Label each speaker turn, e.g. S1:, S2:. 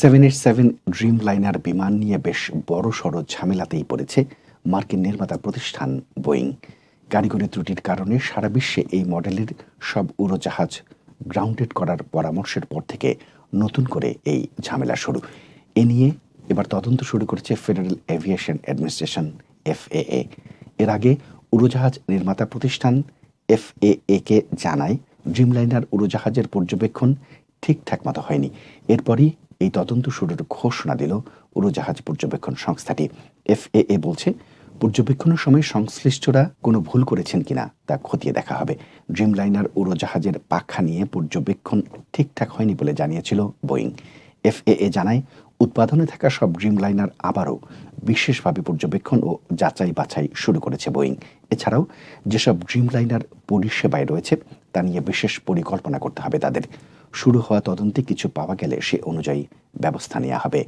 S1: Seven eight seven dream liner বিমান নিয়ে বেশ বড় সড় ঝামেলাতেই পড়েছে মার্কিন নির্মাতা প্রতিষ্ঠান বোয়িং। কারিগরি ত্রুটির কারণে সারা বিশ্বে এই মডেলের সব উড়োজাহাজ গ্রাউন্ডেড করার পরামর্শের পর থেকে নতুন করে এই ঝামেলা শুরু। এ নিয়ে এবার তদন্ত শুরু করেছে ফেডারেল এভিয়েশন অ্যাডমিনিস্ট্রেশন এফএএ এর আগে উড়োজাহাজ নির্মাতা প্রতিষ্ঠান এফএএ কে জানায় ড্রিমলাইনার উড়োজাহাজের পর্যবেক্ষণ ঠিকঠাক মতো হয়নি। এরপরই এই তদন্ত শুরুর ঘোষণা দিল উড়োজাহাজ পর্যবেক্ষণ সংস্থাটি। এফএএ বলছে, পর্যবেক্ষণের সময় সংশ্লিষ্টরা কোনো ভুল করেছেন কিনা তা খতিয়ে দেখা হবে। ড্রিমলাইনার উড়োজাহাজের পাখা নিয়ে পর্যবেক্ষণ ঠিকঠাক হয়নি বলে জানিয়েছিল বোয়িং। এফএএ জানায়, উৎপাদনে থাকা সব ড্রিমলাইনার আবারও বিশেষভাবে পর্যবেক্ষণ ও যাচাই বাছাই শুরু করেছে বোয়িং। এছাড়াও, যেসব ড্রিমলাইনার পরিষেবায় রয়েছে, তা নিয়ে বিশেষ পরিকল্পনা করতে হবে তাদের। শুরু হওয়া তদন্তে কিছু পাওয়া গেলে সে অনুযায়ী ব্যবস্থা নেওয়া হবে।